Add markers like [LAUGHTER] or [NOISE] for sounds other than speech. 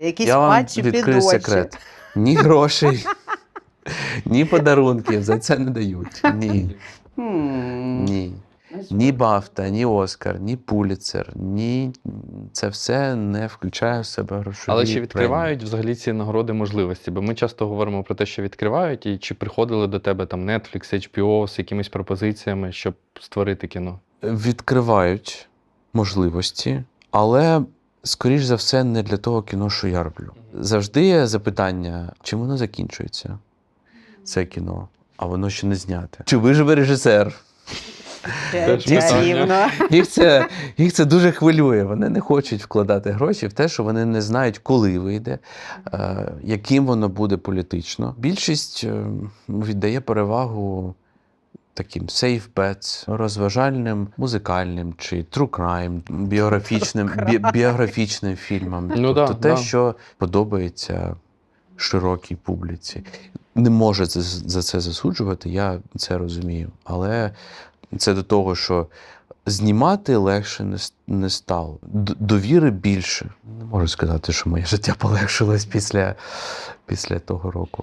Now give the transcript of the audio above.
Якісь Я вам патчі відкрию секрет. Ні грошей, [LAUGHS] ні подарунків за це не дають. Ні. Ні. Ні Бафта, ні Оскар, ні Пуліцер, ні. Це все не включає в себе грошові. Але чи премії. відкривають взагалі ці нагороди можливості? Бо ми часто говоримо про те, що відкривають, і чи приходили до тебе там Netflix, HBO з якимись пропозиціями, щоб створити кіно? Відкривають можливості, але, скоріш за все, не для того кіно, що я роблю. Завжди є запитання, чим воно закінчується, це кіно, а воно ще не зняте. Чи виживе режисер? Теж Чарівно. Їх це, їх це дуже хвилює. Вони не хочуть вкладати гроші в те, що вони не знають, коли вийде, е, яким воно буде політично. Більшість е, віддає перевагу таким safe bets, розважальним, музикальним чи true crime, біографічним, бі, біографічним фільмам. Ну тобто да, те, да. що подобається широкій публіці. Не може за це засуджувати, я це розумію. Але це до того, що знімати легше не, не стало. Довіри більше. Не можу сказати, що моє життя полегшилось після, після того року.